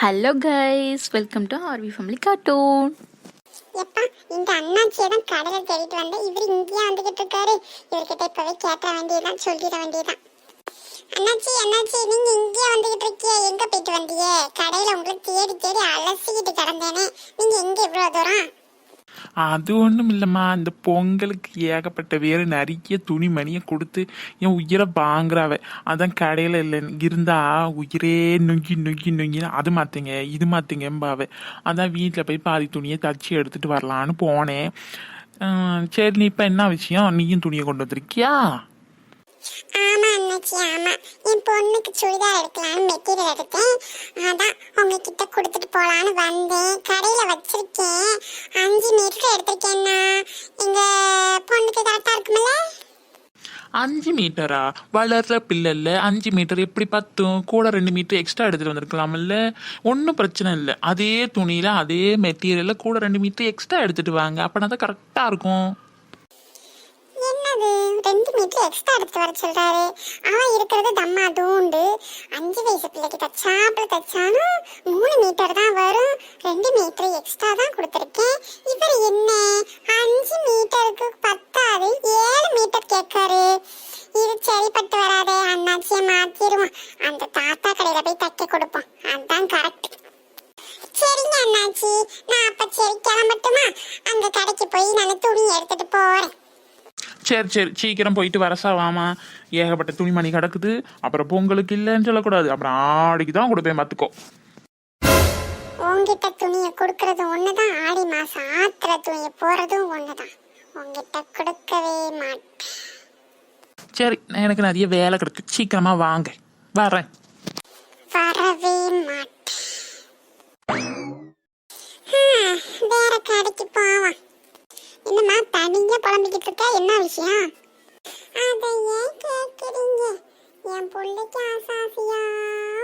Hello guys welcome to RV family cartoon எப்பா இந்த அண்ணாச்சியை தான் கடையில் தேடிட்டு வந்தேன். இவர் இங்கேயே வந்துகிட்டு இருக்காரு. இவர்கிட்ட இப்பவே கேட்க வேண்டியதுதான் சொல்லிட வேண்டியதுதான். அண்ணாச்சி அண்ணாச்சி நீங்க இங்கேயே வந்துகிட்டு இருக்கீங்க எங்க போயிட்டு வந்தீங்க? கடையில உங்களுக்கு தேடி தேடி அலசிக்கிட்டு கிடந்தேனே. நீங்க எங்க இவ்வளவு தூரம்? அது ஒன்றும் இல்லைம்மா. இந்த பொங்கலுக்கு ஏகப்பட்ட வேறு நிறைய துணிமணியை கொடுத்து என் உயிரை வாங்குறாவ. அதான் கடையில் இல்லை இருந்தா உயிரே நொங்கி நொங்கி நொங்கின்னு அது மாற்றுங்க இது மாற்றுங்கம்பாவ அதான் வீட்டில் போய் பாதி துணியை தச்சு எடுத்துட்டு வரலான்னு போனேன். சரி நீ இப்போ என்ன விஷயம்? நீயும் துணியை கொண்டு வந்திருக்கியா? ஆச்சு ஆமா என் பொண்ணுக்கு சுடிதார் எடுக்கலாம்னு மெட்டீரியல் எடுத்தேன். அதான் உங்ககிட்ட கொடுத்துட்டு போலான்னு வந்தேன். கடையில வச்சிருக்கேன். அஞ்சு மீட்டர் எடுத்திருக்கேன்னா எங்க பொண்ணுக்கு கரெக்டா இருக்குமில்ல அஞ்சு மீட்டரா வளர்ற பிள்ளைல அஞ்சு மீட்டர் எப்படி பத்தும்? கூட ரெண்டு மீட்டர் எக்ஸ்ட்ரா எடுத்துட்டு வந்திருக்கலாம்ல. ஒன்றும் பிரச்சனை இல்லை. அதே துணியில அதே மெட்டீரியல்ல கூட ரெண்டு மீட்டர் எக்ஸ்ட்ரா எடுத்துட்டு வாங்க. அப்படின்னா தான் கரெக்டாக இருக்கும். என்னது ரெண்டு மீட்டர் எக்ஸ்ட்ரா எடுத்து வர சொல்றாரு. அவன் இருக்கிறது தம்மா தூண்டு. அஞ்சு வயசு பிள்ளைக்கு தச்சாப்புல தச்சாலும் மூணு மீட்டர் தான் வரும். ரெண்டு மீட்டர் எக்ஸ்ட்ரா தான் கொடுத்துருக்கேன். இவர் என்ன? அஞ்சு மீட்டருக்கு பத்தாது. ஏழு மீட்டர் கேட்காரு. இது சரிப்பட்டு வராதே. அண்ணாச்சியை மாத்திருவோம். அந்த தாத்தா கடையில போய் தைக்க கொடுப்போம் அதான் கரெக்ட் சரிங்க அண்ணாச்சி நான் அப்ப சரி கிளம்பட்டுமா அந்த கடைக்கு போய் நான் துணி எடுத்துட்டு போறேன் சரி சரி சீக்கிரம் போயிட்டு வரசா வாமா ஏகப்பட்ட துணிமணி கிடக்குது. அப்புறம் பொங்கலுக்கு இல்லைன்னு சொல்லக்கூடாது. அப்புறம் ஆடிக்கு தான் கொடுப்பேன் பார்த்துக்கோ. உங்ககிட்ட துணியை கொடுக்கறது ஒண்ணுதான். ஆடி மாசம் ஆத்திர துணியை போறதும் ஒண்ணுதான். உங்ககிட்ட கொடுக்கவே மாட்டேன். சரி எனக்கு நிறைய வேலை கிடக்கு. சீக்கிரமா வாங்க. வரேன். புலம்பிக்கிட்டு இருக்க என்ன விஷயம்? அதை ஏன் கேட்குறீங்க? என் பிள்ளைக்கு ஆசாசியா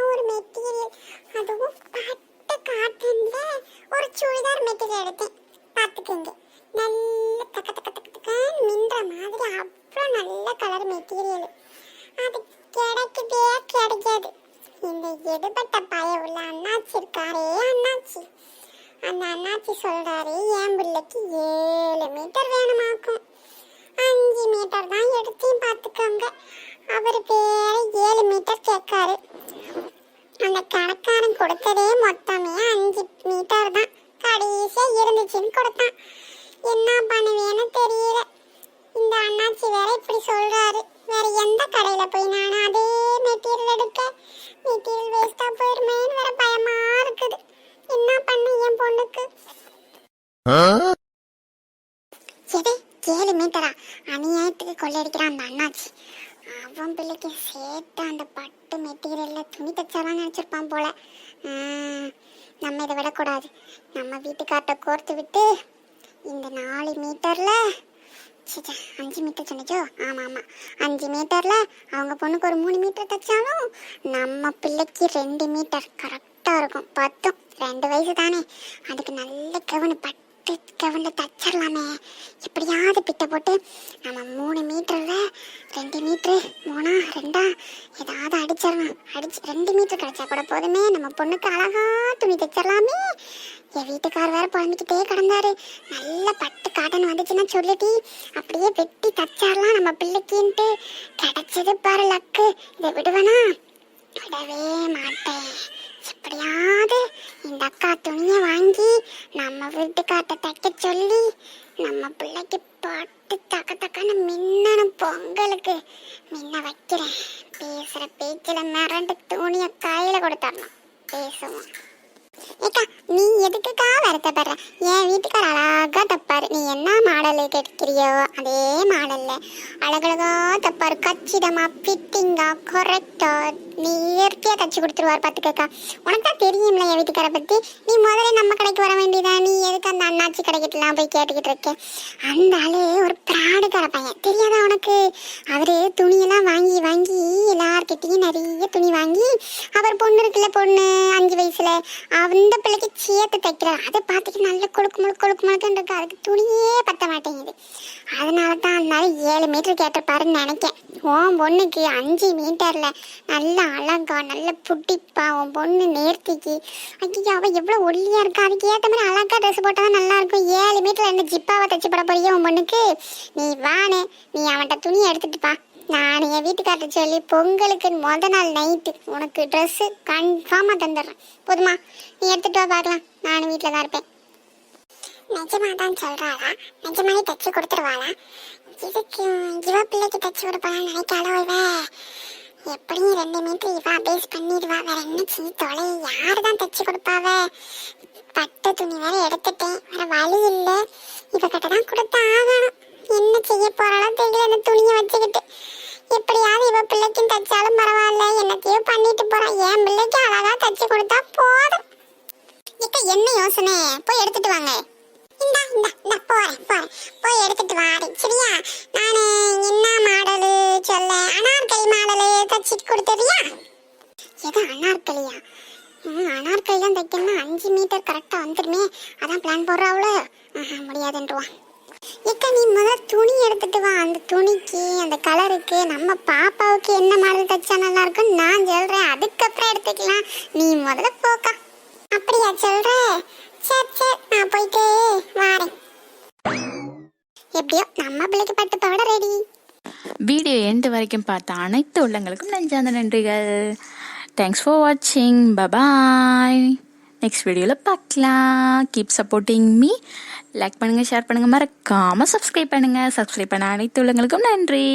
ஒரு மெட்டீரியல். அதுவும் பட்டு காட்டன்ல ஒரு சுடிதார் மெட்டீரியல் எடுத்தேன். பார்த்துக்கோங்க. நல்ல தக்க தக்க தக்க தக்கன்னு மின்ற மாதிரி அவ்வளோ நல்ல கலர் மெட்டீரியல். அது கிடைக்கவே கிடைக்காது. இந்த எடுபட்ட பய உள்ள அண்ணாச்சி இருக்காரே அண்ணாச்சி. அந்த அண்ணாச்சி சொல்றாரு என் பிள்ளைக்கு ஏழு மீட்டர் வேணுமாக்கும் அஞ்சு மீட்டர் தான் எடுத்தையும் பார்த்துக்கோங்க அவர் பேர ஏழு மீட்டர் கேட்காரு அந்த கடைக்காரன் கொடுத்ததே மொத்தமே அஞ்சு மீட்டர் தான். கடைசியா இருந்துச்சுன்னு கொடுத்தான். என்ன பண்ணுவேன்னு தெரியல. இந்த அண்ணாச்சி வேற இப்படி சொல்றாரு. வேற எந்த கடையில போய் நானும் அதே மெட்டீரியல் வேஸ்டா போயிருமேன்னு வேற பயமா இருக்குது என்ன பண்ண என் பொண்ணுக்கு எது ஏழு மீட்டரா அநியாயத்துக்கு கொள்ளையடிக்கிறான் அந்த அண்ணாச்சி அவன் பிள்ளைக்கு சேர்த்து அந்த பட்டு மெட்டீரியலில் துணி தச்சாலாம் நினச்சிருப்பான் போல. நம்ம இதை விடக்கூடாது. நம்ம வீட்டுக்கார்ட்ட கோர்த்து விட்டு இந்த நாலு மீட்டரில் ச்சே, அஞ்சு மீட்டர் சொன்னச்சோ? ஆமாம் ஆமாம் அஞ்சு மீட்டரில் அவங்க பொண்ணுக்கு ஒரு மூணு மீட்டர் தைச்சாலும் நம்ம பிள்ளைக்கு ரெண்டு மீட்டர் கரெக்டாக இருக்கும். பத்தும். ரெண்டு வயசு தானே. அதுக்கு நல்ல கவனு பட்டு கவன்ல தச்சிடலாமே எப்படியாவது பிட்டை போட்டு நம்ம மூணு மீட்டரில் ரெண்டு மீட்ரு மூணா ரெண்டா ஏதாவது அடிச்சிடலாம். அடிச்சு ரெண்டு மீட்டர் கிடச்சா கூட போதுமே. நம்ம பொண்ணுக்கு அழகா துணி தைச்சிடலாமே. என் வீட்டுக்கார் வேற புலம்பிக்கிட்டே கிடந்தாரு. நல்ல பட்டு காட்டன் வந்துச்சுன்னா சொல்லிட்டி அப்படியே வெட்டி தச்சாரலாம் நம்ம பிள்ளைக்கின்ட்டு. கிடச்சது பாரு லக்கு. இதை விடுவேனா? விடவே மாட்டேன். எப்படியாவது அக்கா துணியை வாங்கி நம்ம வீட்டுக்கார்ட்ட தைக்க சொல்லி நம்ம பிள்ளைக்கு பாட்டு தக்க தக்கன்னு மின்னணும் பொங்கலுக்கு. மின்ன வைக்கிறேன். பேசுற பேச்சில் மிரண்டு துணியை கையில கொடுத்தரணும் பேசுவோம். ஏக்கா நீ எதுக்குக்கா வருத்தப்படுற? என் வீட்டுக்கார் அழகா தப்பார். நீ என்ன மாடல் கேட்கிறியோ அதே மாடல்ல. அழகழகா தப்பார். கச்சிதமா ஃபிட்டிங்கா கரெக்டா நேர்த்தியா தச்சு கொடுத்துருவார் பாத்துக்கக்கா உனக்கு தான் தெரியும்ல என் வீட்டுக்கார பத்தி. நீ முதல்ல நம்ம கடைக்கு வர வேண்டியதா? நீ எதுக்கு அந்த அண்ணாச்சி கடைக்கிட்டலாம் போய் கேட்டுக்கிட்டு இருக்கேன் அந்த ஆளு ஒரு பிராடுக்கார பையன். தெரியாதா உனக்கு? அவரு துணியெல்லாம் வாங்கி வாங்கி எல்லார்கிட்டையும் நிறைய துணி வாங்கி அவர் பொண்ணு இருக்குல்ல பொண்ணு அஞ்சு வயசுல அந்த பிள்ளைக்கு சேர்த்து தைக்கிறேன் அதை பார்த்துட்டு நல்ல கொழுக்கு முழுக்கு கொழுக்கு முழுக்குன்னு இருக்கு அதுக்கு துணியே பத்த மாட்டேங்குது. அதனால தான் அதனால ஏழு மீட்டர் கேட்டிருப்பாருன்னு நினைக்கேன். உன் பொண்ணுக்கு அஞ்சு மீட்டரில் நல்ல அழகா நல்ல புட்டிப்பா உன் பொண்ணு நேர்த்திக்கு. ஐயோ அவள் எவ்வளோ ஒல்லியாக இருக்கா? அதுக்கு ஏற்ற மாதிரி அழகா ட்ரெஸ் போட்டால் தான் நல்லா இருக்கும் ஏழு மீட்டரில் என்ன ஜிப்பாவை தச்சு போட போறியே உன் பொண்ணுக்கு? நீ வானே நீ அவன்கிட்ட துணியை எடுத்துட்டுப்பா நான் என் வீட்டுக்கார்ட்ட சொல்லி பொங்கலுக்கு முத நாள் நைட்டு உனக்கு ட்ரெஸ்ஸு கன்ஃபார்மாக தந்துடுறேன். போதுமா? நீ எடுத்துகிட்டு வா பார்க்கலாம். நானும் வீட்டில் தான் இருப்பேன். நிஜமாக தான் சொல்கிறாளா நிஜமாவே தைச்சி கொடுத்துருவாளா? இதுக்கு இவ பிள்ளைக்கு தைச்சி கொடுப்பாளான்னு நினைக்காளோ இவ எப்படியும் ரெண்டு மீட்டர் இவா பேஸ் பண்ணிடுவா. வேற என்ன சீ தொலை யார் தான் தச்சு கொடுப்பாவ? பட்டு துணி வேற எடுத்துட்டேன். வேற வழி இல்லை. இவகிட்ட தான் கொடுத்து ஆகணும். என்ன செய்ய போறாளோ தெரியல இந்த துணியை வச்சுக்கிட்டு. எப்படியாவது இவ பிள்ளைக்கும் தச்சாலும் பரவாயில்ல என்னத்தையோ பண்ணிட்டு போறா. என் பிள்ளைக்கு அழகா தச்சு கொடுத்தா போதும். இப்ப என்ன யோசனை? போய் எடுத்துட்டு வாங்க. இந்தா இந்தா இந்தா போறேன் போறேன். போய் எடுத்துட்டு வாரேன் சரியா? நானு என்ன மாடலு சொல்ல? அனார்கை மாடலு தச்சு கொடுத்துறியா எது அனார்கலியா? அனார்கலி தான் தைக்கணும்னா அஞ்சு மீட்டர் கரெக்டாக வந்துருமே. அதான் பிளான் போடுறாவுல. ஆஹா முடியாதுன்றுவான் இக்க நீ முதல்ல துணி எடுத்துட்டு வா. அந்த துணிக்கு அந்த கலருக்கு நம்ம பாப்பாவுக்கு என்ன மாடல் தைச்சா நல்லா இருக்கும் நான் சொல்றேன். அதுக்கப்புறம் எடுத்துக்கலாம். நீ முதல்ல போக்கா. அப்படியா சொல்ற? சரி சரி நான் போயிட்டு வாரேன். எப்படியோ நம்ம பிள்ளைக்கு பட்டு பாட ரெடி வீடியோ எண்டு வரைக்கும் பார்த்த அனைத்து உள்ளங்களுக்கும் நெஞ்சார்ந்த நன்றிகள். தேங்க்ஸ் ஃபார் வாட்சிங் பபாய் நெக்ஸ்ட் வீடியோவில் பார்க்கலாம். கீப் சப்போர்ட்டிங் மீ லைக் பண்ணுங்கள் ஷேர் பண்ணுங்கள் மறக்காமல் சப்ஸ்கிரைப் பண்ணுங்கள் சப்ஸ்கிரைப் பண்ண அனைத்து உள்ளங்களுக்கும் நன்றி.